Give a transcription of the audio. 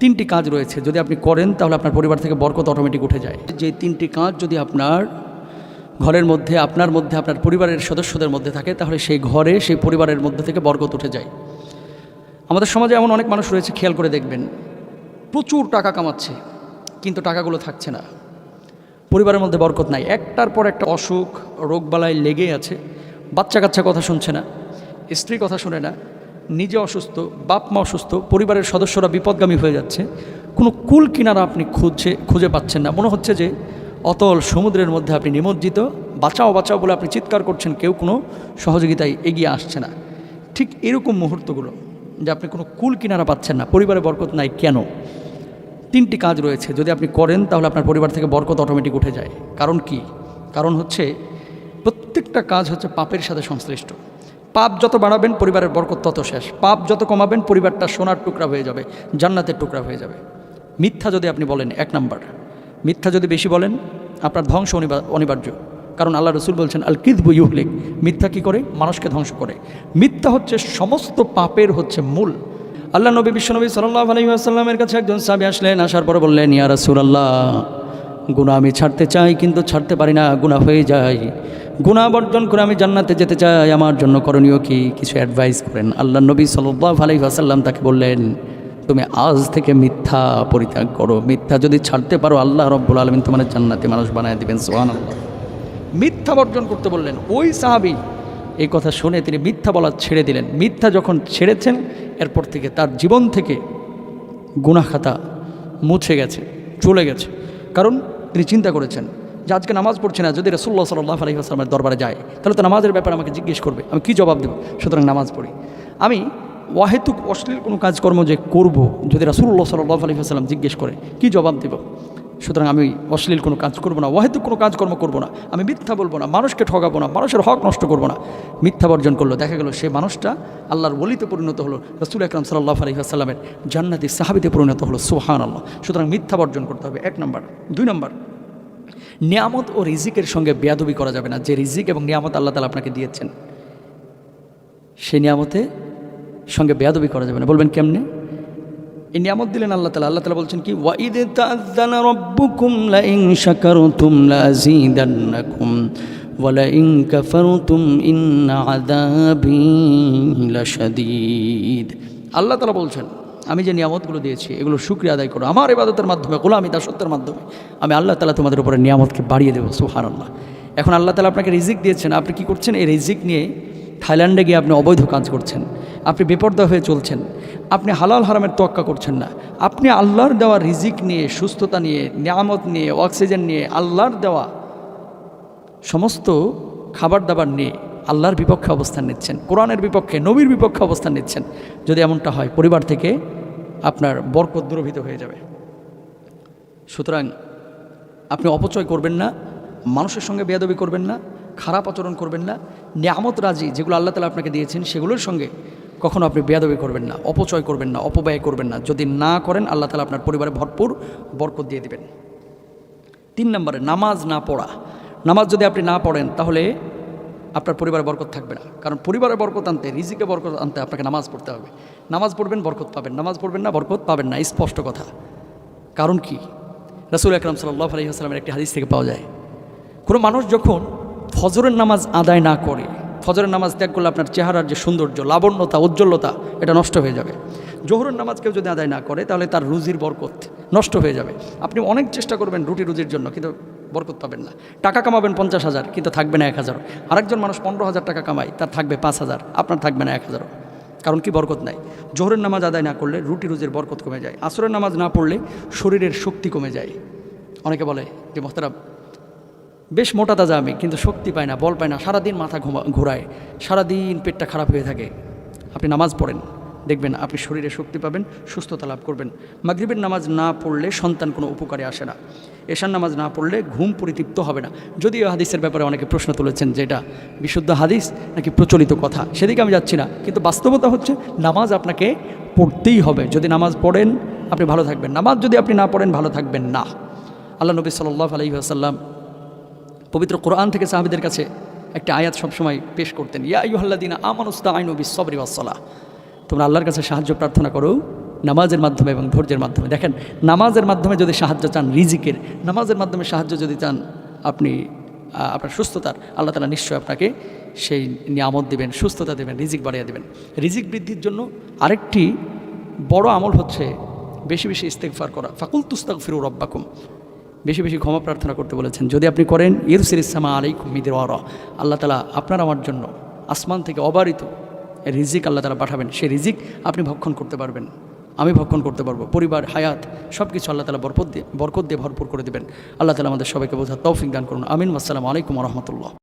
তিনটি কাজ রয়েছে। যদি আপনি করেন, তাহলে আপনার পরিবার থেকে বরকত অটোমেটিক উঠে যায়। যে তিনটি কাজ যদি আপনার ঘরের মধ্যে, আপনার মধ্যে, আপনার পরিবারের সদস্যদের মধ্যে থাকে, তাহলে সেই ঘরে, সেই পরিবারের মধ্যে থেকে বরকত উঠে যায়। আমাদের সমাজে এমন অনেক মানুষ রয়েছে, খেয়াল করে দেখবেন, প্রচুর টাকা কামাচ্ছে, কিন্তু টাকাগুলো থাকছে না। পরিবারের মধ্যে বরকত নাই। একটার পর একটা অসুখ, রোগবালাই লেগেই আছে। বাচ্চা কাচ্চা কথা শুনছে না, স্ত্রী কথা শোনে না নিজে অসুস্থ, বাপ মা অসুস্থ, পরিবারের সদস্যরা বিপদগামী হয়ে যাচ্ছে, কোনো কুল কিনারা আপনি খুঁজছে, খুঁজে পাচ্ছেন না। মনে হচ্ছে যে অতল সমুদ্রের মধ্যে আপনি নিমজ্জিত, বাঁচাও বাঁচাও বলে আপনি চিৎকার করছেন, কেউ কোনো সহযোগিতায় এগিয়ে আসছে না। ঠিক এরকম মুহূর্তগুলো যে আপনি কোনো কুল কিনারা পাচ্ছেন না, পরিবারে বরকত নাই কেন? তিনটি কাজ রয়েছে। যদি আপনি করেন, তাহলে আপনার পরিবার থেকে বরকত অটোমেটিক উঠে যায়। কারণ কি? কারণ হচ্ছে প্রত্যেকটা কাজ হচ্ছে পাপের সাথে সংশ্লিষ্ট। পাপ যত বাড়াবেন, পরিবারের বরকত তত শেষ। পাপ যত কমাবেন, পরিবারটা সোনার টুকরা হয়ে যাবে, জান্নাতের টুকরা হয়ে যাবে। মিথ্যা যদি আপনি বলেন, এক নাম্বার। মিথ্যা যদি বেশি বলেন, আপনার ধ্বংস অনিবা- অনিবার্য। কারণ আল্লাহ রসুল বলছেন আল কিদবু ইউহলিক। মিথ্যা কী করে? মানুষকে ধ্বংস করে। মিথ্যা হচ্ছে সমস্ত পাপের হচ্ছে মূল। আল্লাহ নবী, বিশ্বনবী সাল্লাহ আলহিহাসাল্লামের কাছে একজন সাবি আসলেন, আসার পরে বললেন, ইয়া রাসুল আল্লাহ গুণা আমি ছাড়তে চাই, কিন্তু ছাড়তে পারি না গুণা হয়ে যায়। গুণা বর্জন করে আমি জান্নাতে যেতে চাই, আমার জন্য করণীয় কি? কিছু অ্যাডভাইস করেন। আল্লাহ নবী সাল্লাহ আলহিহাসাল্লাম তাকে বললেন, তুমি আজ থেকে মিথ্যা পরিত্যাগ করো। মিথ্যা যদি ছাড়তে পারো, আল্লাহ রব্বুল আলমিন তোমার জান্নাতে মানুষ বানায় দিবেন। সোহান আল্লাহ মিথ্যা বর্জন করতে বললেন। ওই সাহাবি এই কথা শুনে তিনি মিথ্যা বলা ছেড়ে দিলেন। মিথ্যা যখন ছেড়েছেন, এরপর থেকে তার জীবন থেকে গুনাখাতা মুছে গেছে, চলে গেছে। কারণ তিনি চিন্তা করেছেন যে আজকে নামাজ পড়ছে না, যদি রসুল্লাহ সাল্লাহ আলহি আসলামের দরবারে যায়, তাহলে তো নামাজের ব্যাপারে আমাকে জিজ্ঞেস করবে, আমি কী জবাব দেবো? সুতরাং নামাজ পড়ি। আমি ওয়াহেতুক অশ্লীল কোনো কাজকর্ম যে করব, যদি রাসুল্লাহ সাল্লাহ আলহি আসসালাম জিজ্ঞেস করে, কী জবাব দেব? সুতরাং আমি অশ্লীল কোনো কাজ করব না, ওয়াহেতুক কোনো কাজকর্ম করব না, আমি মিথ্যা বলব না, মানুষকে ঠকাবো না, মানুষের হক নষ্ট করব না। মিথ্যা বর্জন করল, দেখা গেল সে মানুষটা আল্লাহর বলিতে পরিণত হলো, রসুল আকরাম সাল্লাহ আলহিহাসাল্লামের জান্নাতি সাহাবিতে পরিণত হলো সুহান আল্লাহ সুতরাং মিথ্যা বর্জন করতে হবে, এক নম্বর। দুই নম্বর নিয়ামত ও রিজিকের সঙ্গে বেয়াদবি করা যাবে না। যে রিজিক এবং নিয়ামত আল্লাহ তালা আপনাকে দিয়েছেন সেই নিয়ামতে সঙ্গে বেয়াদবি করা যাবে না। বলবেন কেমনে? এই নিয়ামত দিলেন আল্লাহ তালা আল্লাহ তালা বলছেন কি, ওয়াইদ তাআযানা রাব্বুকুম লাইন শাকারতুম লাযীদান্নাকুম ওয়ালাইন কাফারতুম ইন্না আযাবি লাশাদীদ। আল্লাহ তালা বলছেন আমি যে নিয়ামতগুলো দিয়েছি, এগুলো শুক্রিয়া আদায় করো। আমার ইবাদতের মাধ্যমে, গোলামি দাসত্বের মাধ্যমে আমি আল্লাহ তালা তোমাদের উপরে নিয়ামতকে বাড়িয়ে দেবো সুহান আল্লাহ এখন আল্লাহ তালা আপনাকে রিজিক দিয়েছেন। আপনি কি করছেন? এই রিজিক নিয়ে থাইল্যান্ডে গিয়ে আপনি অবৈধ কাজ করছেন। আপনি বেপর্দা হয়ে চলছেন। আপনি হালাল হারামের তোয়াক্কা করছেন না। আপনি আল্লাহর দেওয়া রিজিক নিয়ে, সুস্থতা নিয়ে, নিয়ামত নিয়ে, অক্সিজেন নিয়ে, আল্লাহর দেওয়া সমস্ত খাবার দাবার নিয়ে আল্লাহর বিপক্ষে অবস্থান নিচ্ছেন, কোরআনের বিপক্ষে, নবীর বিপক্ষে অবস্থান নিচ্ছেন। যদি এমনটা হয়, পরিবার থেকে আপনার বরকত দূরভীত হয়ে যাবে। সুতরাং আপনি অপচয় করবেন না, মানুষের সঙ্গে বেয়াদবি করবেন না, খারাপ আচরণ করবেন না, নিয়ামত রাজি যেগুলো আল্লাহ তালা আপনাকে দিয়েছেন, সেগুলোর সঙ্গে কখনো আপনি বেয়াদবি করবেন না, অপচয় করবেন না, অপব্যয় করবেন না। যদি না করেন, আল্লাহ তালা আপনার পরিবারে ভরপুর বরকত দিয়ে দিবেন। তিন নম্বরে, নামাজ না পড়া। নামাজ যদি আপনি না পড়েন, তাহলে আপনার পরিবারে বরকত থাকবে না। কারণ পরিবারে বরকত আনতে, রিজিকে বরকত আনতে আপনাকে নামাজ পড়তে হবে। নামাজ পড়বেন, বরকত পাবেন। নামাজ পড়বেন না, বরকত পাবেন না স্পষ্ট কথা। কারণ কি? রসুল আকরাম সাল্লাহ আলহিহাস্লামের একটি হাদিস থেকে পাওয়া যায়। কোনো মানুষ যখন ফজরের নামাজ আদায় না করে, ফজরের নামাজ ত্যাগ করলে আপনার চেহারার যে সৌন্দর্য, লাবণ্যতা, উজ্জ্বলতা, এটা নষ্ট হয়ে যাবে। জোহরের নামাজ কেউ যদি আদায় না করে, তাহলে তার রুজির বরকত নষ্ট হয়ে যাবে। আপনি অনেক চেষ্টা করবেন রুটি রুজির জন্য, কিন্তু বরকত পাবেন না। টাকা কামাবেন পঞ্চাশ হাজার, কিন্তু থাকবে না এক হাজার। আরেকজন মানুষ পনেরো হাজার টাকা কামায়, তার থাকবে পাঁচ হাজার, আপনার থাকবে না এক হাজারও। কারণ কি বরকত নাই? জোহরের নামাজ আদায় না করলে রুটি রুজির বরকত কমে যায়। আসরের নামাজ না পড়লে শরীরের শক্তি কমে যায়। অনেকে বলে যে, মোহতারাম, বেশ মোটা তাজা আমি, কিন্তু শক্তি পায় না, বল পায় না, সারাদিন মাথা ঘুমা, ঘোরায়, সারাদিন পেটটা খারাপ হয়ে থাকে। আপনি নামাজ পড়েন দেখবেন আপনি শরীরে শক্তি পাবেন, সুস্থতা লাভ করবেন। মাগরিবের নামাজ না পড়লে সন্তান কোনো উপকারে আসে না। এশার নামাজ না পড়লে ঘুম পরিতৃপ্ত হবে না। যদিও হাদিসের ব্যাপারে অনেকে প্রশ্ন তুলেছেন যে এটা বিশুদ্ধ হাদিস নাকি প্রচলিত কথা? সেদিকে আমি যাচ্ছি না। কিন্তু বাস্তবতা হচ্ছে নামাজ আপনাকে পড়তেই হবে। যদি নামাজ পড়েন, আপনি ভালো থাকবেন। নামাজ যদি আপনি না পড়েন, ভালো থাকবেন না। আল্লাহ নবী সাল্লাহ আলহি আসাল্লাম পবিত্র কোরআন থেকে সাহাবিদের কাছে একটা আয়াত সবসময় পেশ করতেন। ইয়া ইউহাল্লাদিনা আমানুস্তা আইনু ওয়াসলা তোমরা আল্লাহর কাছে সাহায্য প্রার্থনা করো নামাজের মাধ্যমে এবং ধৈর্যের মাধ্যমে। দেখেন, নামাজের মাধ্যমে যদি সাহায্য চান রিজিকের, নামাজের মাধ্যমে সাহায্য যদি চান আপনি আপনার সুস্থতার, আল্লাহ তালা নিশ্চয়ই আপনাকে সেই নিয়ামত দেবেন, সুস্থতা দেবেন, রিজিক বাড়িয়ে দেবেন। রিজিক বৃদ্ধির জন্য আরেকটি বড় আমল হচ্ছে বেশি বেশি ইস্তেকফার করা। ফাকুল তুস্তাক ফিরু রব্বাকুম। বেশি বেশি ক্ষমা প্রার্থনা করতে বলেছেন। যদি আপনি করেন ইরসির ইসলামা আলাইকুম মিদের আল্লাহ তালা আপনার আমার জন্য আসমান থেকে অবারিত রিজিক আল্লাহ তালা পাঠাবেন। সেই রিজিক আপনি ভক্ষণ করতে পারবেন। আমি ভক্ষণ করতে পারব। পরিবার, হায়াত সব কিছু আল্লাহ তালা বরকত দিয়ে বরকত দিয়ে ভরপুর করে দেবেন। আল্লাহ তালা আমাদের সবাইকে বোঝা তৌফিক দান করুন। আমিন। আসসালামু আলাইকুম রহমতুল্লাহ।